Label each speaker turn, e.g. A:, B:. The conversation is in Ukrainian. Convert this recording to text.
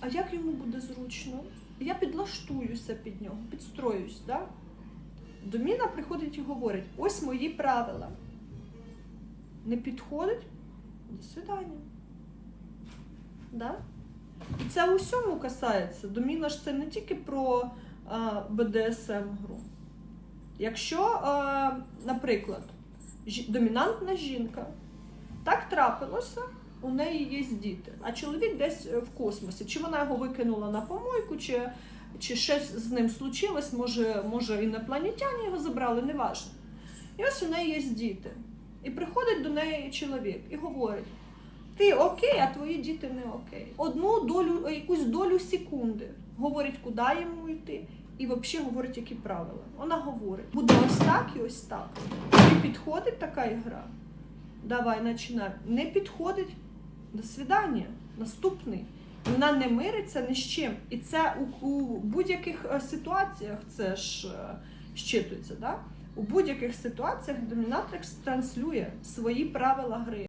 A: а як йому буде зручно? Я підлаштуюся під нього, підстроюсь. Да? Доміна приходить і говорить: ось мої правила. Не підходить? До свидання. Да? І це усьому касається. Доміна ж це не тільки про БДСМ-гру. Якщо, наприклад, домінантна жінка, так трапилося, у неї є діти, а чоловік десь е, в космосі. Чи вона його викинула на помойку, чи, чи щось з ним случилось, може, може інопланетяни його забрали, неважно. І ось у неї є діти. І приходить до неї чоловік і говорить: ти окей, а твої діти не окей. Одну долю, якусь долю секунди говорить, куди йому йти, і взагалі говорить, які правила. Вона говорить, буде ось так і ось так. Тобі підходить така ігра? Давай починай. Не підходить. До свидання. Наступний. Вона не мириться ні з чим. І це у, у будь-яких е, ситуаціях це ж е, щитується. Да? У будь-яких ситуаціях домінатрикс транслює свої правила гри.